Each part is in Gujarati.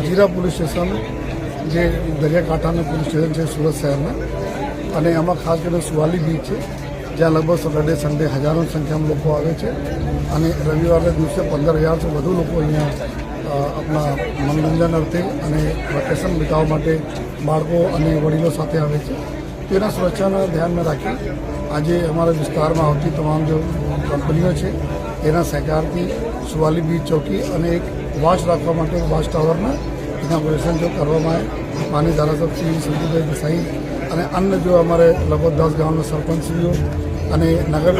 હજીરા પોલીસ સ્ટેશન, જે દરિયાકાંઠાનું પોલીસ સ્ટેશન છે સુરત શહેરના. અને એમાં ખાસ કરીને સુવાલી બીચ છે, જ્યાં લગભગ સેટરડે સન્ડે હજારોની સંખ્યામાં લોકો આવે છે. અને રવિવારના દિવસે પંદર હજારથી વધુ લોકો અહીંયા આપણા મનોરંજન અર્થે અને વેકેશન વિતાવવા માટે બાળકો અને વડીલો સાથે આવે છે. તેના સુરક્ષાના ધ્યાનમાં રાખી આજે અમારા વિસ્તારમાં આવતી તમામ જે કંપનીઓ છે, એના સહકારથી સુવાલી બીચ ચોકી અને એક વોચ રાખવા માટે વોચ ટાવરના ઇનાગ્રેશન જો કરવામાં આવે માની ધારાસભ્યશ્રી શ્રી સંજુભાઈ દેસાઈ અને અન્ય જો અમારે લગભગ દસ ગામના સરપંચશ્રીઓ અને નગર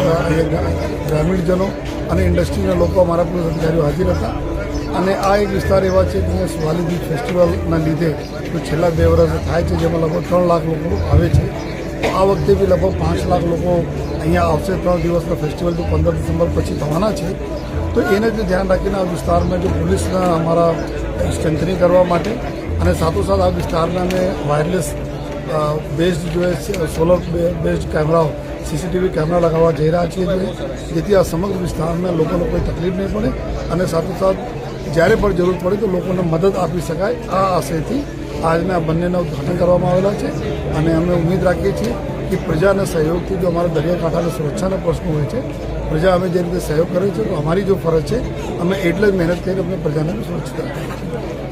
ગ્રામીણજનો અને ઇન્ડસ્ટ્રીના લોકો અમારા પોલીસ અધિકારીઓ હાજર હતા. અને આ એક વિસ્તાર એવા છે કે સ્વાલી બીચ ફેસ્ટિવલના લીધે છેલ્લા બે વર્ષ થાય છે, જેમાં લગભગ ત્રણ લાખ લોકો આવે છે. આ વખતે બી લગભગ પાંચ લાખ લોકો અહીંયા આવશે. ત્રણ દિવસના ફેસ્ટિવલ તો પંદર ડિસેમ્બર પછી થવાના છે. તો એને જે ધ્યાન રાખીને આ વિસ્તારમાં જો પોલીસના અમારા સ્ટ્રેન્થનિંગ કરવા માટે અને સાથોસાથ આ વિસ્તારના અમે વાયરલેસ બેઝડ જો સોલર બેઝડ કેમેરાઓ સીસીટીવી કેમેરા લગાવવા જઈ રહ્યા છીએ જેથી આ સમગ્ર વિસ્તારના લોકોને કોઈ તકલીફ નહીં પડે અને સાથોસાથ જ્યારે પણ જરૂર પડે તો લોકોને મદદ આપી શકાય આ આશયથી આજના બંનેના ઉદઘાટન કરવામાં આવેલા છે અને અમે ઉમેદ રાખીએ છીએ કે પ્રજાના સહયોગથી જો અમારા દરિયાકાંઠાના સુરક્ષાના પ્રશ્નો હોય છે, પ્રજા અમે જે રીતે સહયોગ કરે છે, તો અમારી જો ફરજ છે, અમે એટલે જ મહેનત કરીને અમને પ્રજાને સુરક્ષિત રાખીએ છીએ.